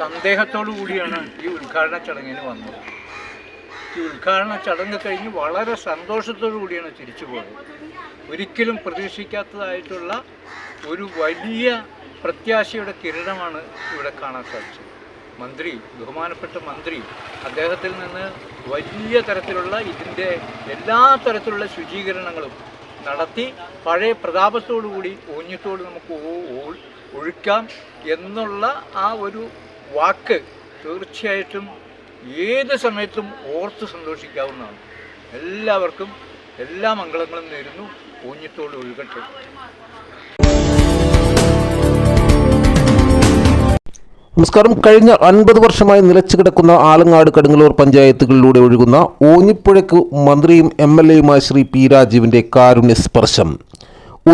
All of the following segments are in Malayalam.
സന്ദേഹത്തോടു കൂടിയാണ് ഈ ഉദ്ഘാടന ചടങ്ങിന് വന്നത്. ഈ ഉദ്ഘാടന ചടങ്ങ് കഴിഞ്ഞ് വളരെ സന്തോഷത്തോടു കൂടിയാണ് തിരിച്ചു പോയത്. ഒരിക്കലും പ്രതീക്ഷിക്കാത്തതായിട്ടുള്ള ഒരു വലിയ പ്രത്യാശയുടെ കിരണമാണ് ഇവിടെ കാണാൻ സാധിച്ചത്. മന്ത്രി ബഹുമാനപ്പെട്ട മന്ത്രി അദ്ദേഹത്തിൽ നിന്ന് വലിയ തരത്തിലുള്ള ഇതിന്റെ എല്ലാ തരത്തിലുള്ള ശുചീകരണങ്ങളും നടത്തി പഴയ പ്രതാപത്തോടു കൂടി ഊഞ്ഞത്തോട് നമുക്ക് ഒഴുക്കാം എന്നുള്ള ആ ഒരു വാക്ക് തീർച്ചയായിട്ടും ഏത് സമയത്തും ഓർത്ത് സന്തോഷിക്കാവുന്നതാണ്. എല്ലാവർക്കും എല്ലാ മംഗളങ്ങളും നേരുന്നു. ഊഞ്ഞിത്തോട് ഒഴുകട്ടെ. നമസ്കാരം. കഴിഞ്ഞ അൻപത് വർഷമായി നിലച്ചു കിടക്കുന്ന ആലങ്ങാട് കടുങ്ങല്ലൂർ പഞ്ചായത്തുകളിലൂടെ ഒഴുകുന്ന ഓഞ്ഞിപ്പുഴയ്ക്ക് മന്ത്രിയും എം എൽ എയുമായ ശ്രീ പി രാജീവിന്റെ കാരുണ്യ സ്പർശം.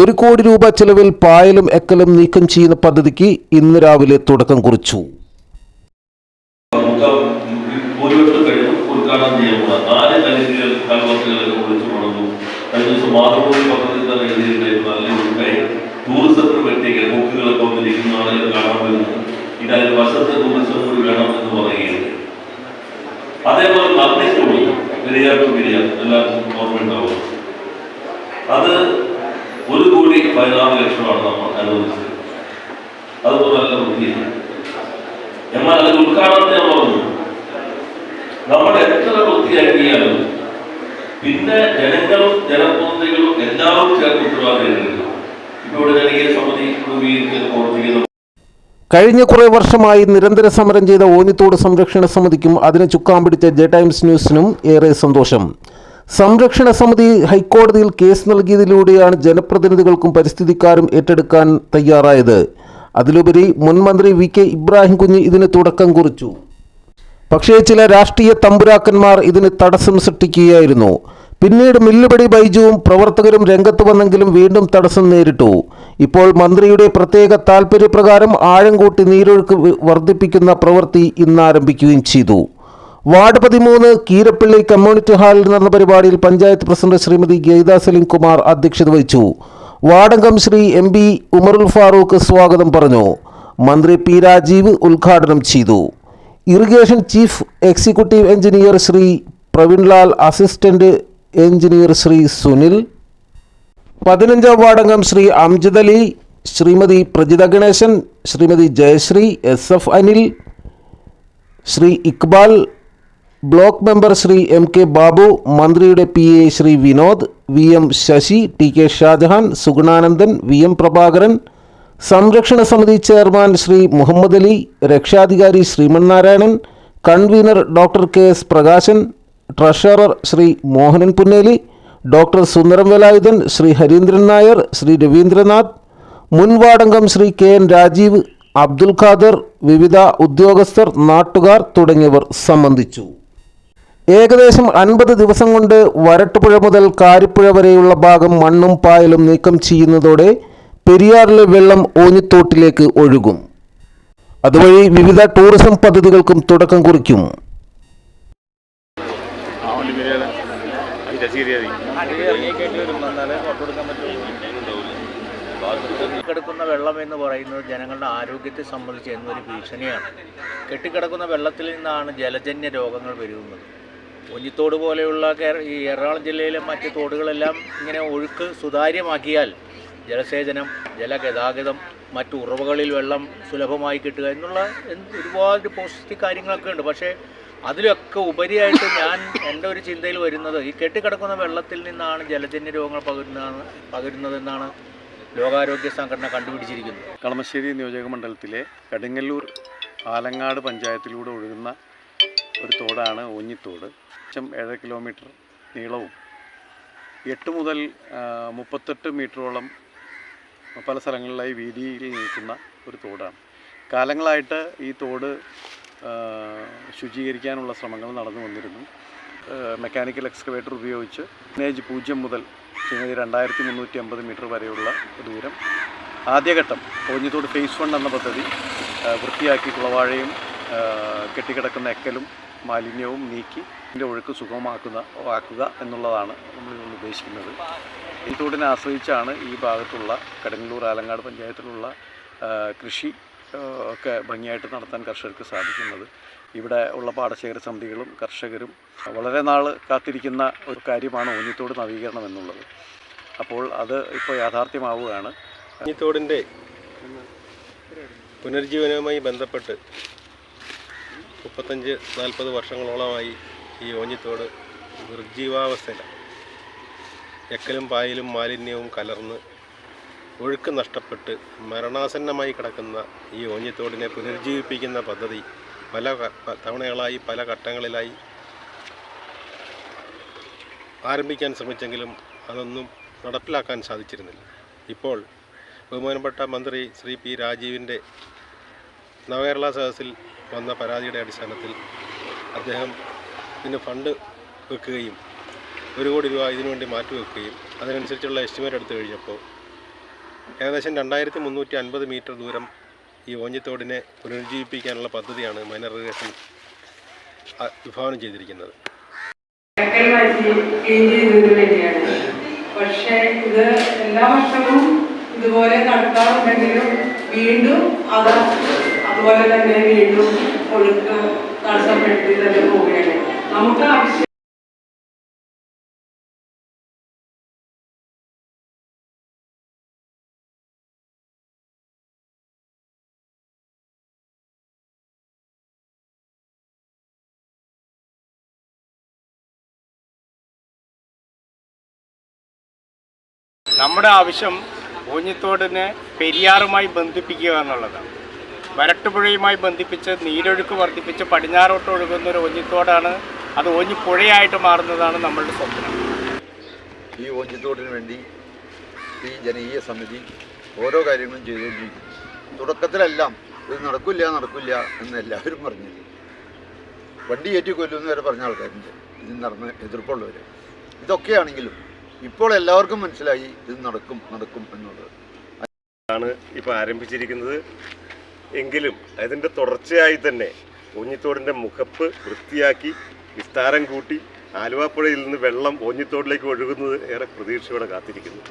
ഒരു കോടി രൂപ ചെലവിൽ പായലും എക്കലും നീക്കം ചെയ്യുന്ന പദ്ധതിക്ക് ഇന്ന് രാവിലെ തുടക്കം കുറിച്ചു നമുക്ക് ഭൂരിപക്ഷം കഴിയും ഉദ്ഘാടനം ചെയ്യാനുള്ള നാല് കലികൾ കൽവർത്തുകളൊക്കെ വിളിച്ചു കൊണ്ടു കഴിഞ്ഞ ദിവസം മാതൃഭൂമി പദ്ധതി തന്നെ എഴുതിയിട്ടുണ്ടായിരുന്നു അല്ലെങ്കിൽ കൈ ടൂറിസത്തിന് പറ്റിയ ബുക്കുകളൊക്കെ വന്നിരിക്കുന്ന ആളുകൾ കാണാൻ വരുന്നത് അതിന് വർഷത്തെ ടൂറിസം കൂടി വേണം എന്ന് പറയുകയാണ്. അതേപോലെ നന്ദി സ്റ്റോറി പെരിയാർ ടു പെരിയാർ എല്ലാവർക്കും അത് ഒരു കോടി പതിനാറ് ലക്ഷമാണ് നമ്മൾ അനുവദിച്ചത്. അതുപോലെ നല്ല വൃത്തിയില്ല എന്നാൽ അതിൽ ഉദ്ഘാടനം പറഞ്ഞു നമ്മൾ എത്ര വൃത്തിയാക്കിയാലും പിന്നെ ജനപ്രതിനിധികളും കഴിഞ്ഞ കുറേ വർഷമായി നിരന്തര സമരം ചെയ്ത ഓനിത്തോട് സംരക്ഷണ സമിതിക്കും അതിനെ ചുക്കാൻ പിടിച്ച ജെ ടൈംസ് ന്യൂസിനും ഏറെ സന്തോഷം. സംരക്ഷണ സമിതി ഹൈക്കോടതിയിൽ കേസ് നൽകിയതിലൂടെയാണ് ജനപ്രതിനിധികൾക്കും പരിസ്ഥിതിക്കാരും ഏറ്റെടുക്കാൻ തയ്യാറായത്. അതിലുപരി മുൻമന്ത്രി വി കെ ഇബ്രാഹിം കുഞ്ഞ് ഇതിന് തുടക്കം കുറിച്ചു. പക്ഷേ ചില രാഷ്ട്രീയ തമ്പുരാക്കന്മാർ ഇതിന് തടസ്സം സൃഷ്ടിക്കുകയായിരുന്നു. പിന്നീട് മില്ലുപടി ബൈജുവും പ്രവർത്തകരും രംഗത്ത് വന്നെങ്കിലും വീണ്ടും തടസ്സം നേരിട്ടു. ഇപ്പോൾ മന്ത്രിയുടെ പ്രത്യേക താൽപ്പര്യപ്രകാരം ആഴം കൂട്ടി നീരൊഴുക്ക് വർദ്ധിപ്പിക്കുന്ന പ്രവൃത്തി ഇന്നാരംഭിക്കുകയും ചെയ്തു. വാർഡ് പതിമൂന്ന് കീരപ്പള്ളി കമ്മ്യൂണിറ്റി ഹാളിൽ നടന്ന പരിപാടിയിൽ പഞ്ചായത്ത് പ്രസിഡന്റ് ശ്രീമതി ഗീതാ സലിം കുമാർ അധ്യക്ഷത വഹിച്ചു. വാർഡംഗം ശ്രീ എം പി ഉമറുൽ ഫാറൂഖ് സ്വാഗതം പറഞ്ഞു. മന്ത്രി പി രാജീവ് ഉദ്ഘാടനം ചെയ്തു. Irrigation chief executive engineer Shri Praveenlal assistant engineer Shri Sunil പതിനഞ്ചാം വാർഡംഗം Shri Amjad Ali Shrimati Prajitha Ganesan Shrimati Jayasree S F Anil Shri Iqbal block member Shri M K Babu മന്ത്രിയുടെ P A Shri Vinod V M Sasi T K Shajahan Sugunanandan V M Prabhakaran സംരക്ഷണ സമിതി ചെയർമാൻ ശ്രീ മുഹമ്മദ് അലി രക്ഷാധികാരി Sreemannarayanan convenor doctor K S Prakashan treasurer Shri Mohanan Punneli doctor Sundaram Velayudhan Shri Harindran Nair Shri Ravindranath മുൻ ശ്രീ കെ എൻ രാജീവ് അബ്ദുൽ ഖാദർ വിവിധ ഉദ്യോഗസ്ഥർ നാട്ടുകാർ തുടങ്ങിയവർ സംബന്ധിച്ചു. ഏകദേശം അൻപത് ദിവസം കൊണ്ട് വരട്ടുപുഴ മുതൽ കാരിപ്പുഴ വരെയുള്ള ഭാഗം മണ്ണും പായലും നീക്കം ചെയ്യുന്നതോടെ പെരിയാറിലെ വെള്ളം ഓഞ്ഞിത്തോട്ടിലേക്ക് ഒഴുകും. അതുവഴി വിവിധ ടൂറിസം പദ്ധതികൾക്കും തുടക്കം കുറിക്കും. കെട്ടിക്കിടക്കുന്ന വെള്ളം എന്ന് പറയുന്നത് ജനങ്ങളുടെ ആരോഗ്യത്തെ സംബന്ധിച്ച് എന്നൊരു ഭീഷണിയാണ്. കെട്ടിക്കിടക്കുന്ന വെള്ളത്തിൽ നിന്നാണ് ജലജന്യ രോഗങ്ങൾ വരുന്നത്. ഒഞ്ഞിത്തോട് പോലെയുള്ള ഈ എറണാകുളം ജില്ലയിലെ മറ്റ് തോടുകളെല്ലാം ഇങ്ങനെ ഒഴുക്ക് സുതാര്യമാക്കിയാൽ ജലസേചനം ജലഗതാഗതം മറ്റു ഉറവകളിൽ വെള്ളം സുലഭമായി കിട്ടുക എന്നുള്ള ഒരുപാട് പോസിറ്റീവ് കാര്യങ്ങളൊക്കെ ഉണ്ട്. പക്ഷേ അതിലൊക്കെ ഉപരിയായിട്ട് ഞാൻ എന്റെ ഒരു ചിന്തയിൽ വരുന്നത് ഈ കെട്ടിക്കിടക്കുന്ന വെള്ളത്തിൽ നിന്നാണ് ജലജന്യ രോഗങ്ങൾ പകരുന്നതാണ് പകരുന്നതെന്നാണ് ലോകാരോഗ്യ സംഘടന കണ്ടുപിടിച്ചിരിക്കുന്നത്. കളമശ്ശേരി നിയോജക മണ്ഡലത്തിലെ കടുങ്ങല്ലൂർ ആലങ്ങാട് പഞ്ചായത്തിലൂടെ ഒഴുകുന്ന ഒരു തോടാണ് ഓഞ്ഞിത്തോട് ഏകദേശം ഏഴര കിലോമീറ്റർ നീളവും എട്ട് മുതൽ മുപ്പത്തെട്ട് മീറ്ററോളം പല സ്ഥലങ്ങളിലായി വീതിയിൽ നിൽക്കുന്ന ഒരു തോടാണ്. കാലങ്ങളായിട്ട് ഈ തോട് ശുചീകരിക്കാനുള്ള ശ്രമങ്ങൾ നടന്നു വന്നിരുന്നു. മെക്കാനിക്കൽ എക്സ്കവേറ്റർ ഉപയോഗിച്ച് നേജ് പൂജ്യം മുതൽ ചുമതി രണ്ടായിരത്തി മുന്നൂറ്റി അമ്പത് മീറ്റർ വരെയുള്ള ദൂരം. ആദ്യഘട്ടം ഓഞ്ഞിത്തോട് ഫേസ് വൺ എന്ന പദ്ധതി വൃത്തിയാക്കി കുളവാഴയും കെട്ടിക്കിടക്കുന്ന എക്കലും മാലിന്യവും നീക്കി ഇതിന്റെ ഒഴുക്ക് സുഗമമാക്കുന്ന ആക്കുക എന്നുള്ളതാണ് നമ്മൾ ഉദ്ദേശിക്കുന്നത്. ഈ തോടിനെ ആശ്രയിച്ചാണ് ഈ ഭാഗത്തുള്ള കടങ്ങല്ലൂർ ആലങ്ങാട് പഞ്ചായത്തിലുള്ള കൃഷി ഒക്കെ ഭംഗിയായിട്ട് നടത്താൻ കർഷകർക്ക് സാധിക്കുന്നത്. ഇവിടെ ഉള്ള പാടശേഖര സമിതികളും കർഷകരും വളരെ നാൾ കാത്തിരിക്കുന്ന ഒരു കാര്യമാണ് ഊഞ്ഞിത്തോട് നവീകരണം എന്നുള്ളത്. അപ്പോൾ അത് ഇപ്പോൾ യാഥാർത്ഥ്യമാവുകയാണ്. ഊഞ്ഞിത്തോടിന്റെ പുനരുജ്ജീവനവുമായി ബന്ധപ്പെട്ട് മുപ്പത്തഞ്ച് നാൽപ്പത് വർഷങ്ങളോളമായി ഈ ഓഞ്ഞിത്തോട് നിർജീവാവസ്ഥയിലാണ്. എക്കലും പായലും മാലിന്യവും കലർന്ന് ഒഴുക്ക് നഷ്ടപ്പെട്ട് മരണാസന്നമായി കിടക്കുന്ന ഈ ഓഞ്ഞിത്തോടിനെ പുനരുജ്ജീവിപ്പിക്കുന്ന പദ്ധതി പല തവണകളായി പല ഘട്ടങ്ങളിലായി ആരംഭിക്കാൻ ശ്രമിച്ചെങ്കിലും അതൊന്നും നടപ്പിലാക്കാൻ സാധിച്ചിരുന്നില്ല. ഇപ്പോൾ ബഹുമാനപ്പെട്ട മന്ത്രി ശ്രീ പി രാജീവിന്റെ നവകേരള സദസ്സിൽ വന്ന പരാതിയുടെ അടിസ്ഥാനത്തിൽ അദ്ദേഹം ഇതിന് ഫണ്ട് വെക്കുകയും ഒരു കോടി രൂപ ഇതിനുവേണ്ടി മാറ്റിവെക്കുകയും അതിനനുസരിച്ചുള്ള എസ്റ്റിമേറ്റ് എടുത്തു കഴിഞ്ഞപ്പോൾ ഏകദേശം രണ്ടായിരത്തി മുന്നൂറ്റി അൻപത് മീറ്റർ ദൂരം ഈ ഓഞ്ഞിത്തോടിനെ പുനരുജ്ജീവിപ്പിക്കാനുള്ള പദ്ധതിയാണ് മൈനർ ഇറിഗേഷൻ വിഭാവനം ചെയ്തിരിക്കുന്നത്. പക്ഷേ ഇത് എല്ലാ വർഷവും ഇതുപോലെ നടത്താറുണ്ടെങ്കിലും വീണ്ടും അത് അതുപോലെ തന്നെ വീണ്ടും ഒഴുക്ക് തടസ്സപ്പെടുത്തി തന്നെ പോവുകയാണ്. നമുക്ക് ആവശ്യം നമ്മുടെ ആവശ്യം ഊഞ്ഞിത്തോടിനെ പെരിയാറുമായി ബന്ധിപ്പിക്കുക എന്നുള്ളതാണ്. വരട്ടുപുഴയുമായി ബന്ധിപ്പിച്ച് നീരൊഴുക്ക് വർദ്ധിപ്പിച്ച് പടിഞ്ഞാറോട്ട് ഒഴുകുന്ന ഒരു ഊഞ്ഞിത്തോടാണ് അത് ഊഞ്ഞിപ്പുഴയായിട്ട് മാറുന്നതാണ് നമ്മളുടെ സ്വപ്നം. ഈ ഓഞ്ചിത്തോടിന് വേണ്ടി ഈ ജനകീയ സമിതി ഓരോ കാര്യങ്ങളും ചെയ്തുകൊണ്ടിരിക്കുന്നു. തുടക്കത്തിലെല്ലാം ഇത് നടക്കില്ല നടക്കില്ല എന്ന് എല്ലാവരും പറഞ്ഞത് വണ്ടി ഏറ്റി കൊല്ലുന്നവരെ പറഞ്ഞ ആൾക്കാരുണ്ട്. ഇത് നടന്ന് എതിർപ്പുള്ളവർ ഇതൊക്കെയാണെങ്കിലും ഇപ്പോൾ എല്ലാവർക്കും മനസ്സിലായി ഇത് നടക്കും നടക്കും എന്നുള്ളത്. ആണ് ഇപ്പോൾ ആരംഭിച്ചിരിക്കുന്നത്. എങ്കിലും അതിന്റെ തുടർച്ചയായി തന്നെ ഓഞ്ഞിത്തോടിന്റെ മുഖപ്പ് വൃത്തിയാക്കി വിസ്താരം കൂട്ടി ആലുവാപ്പുഴയിൽ നിന്ന് വെള്ളം ഓഞ്ഞിത്തോടിലേക്ക് ഒഴുകുന്നത് ഏറെ പ്രതീക്ഷയോടെ കാത്തിരിക്കുന്നു.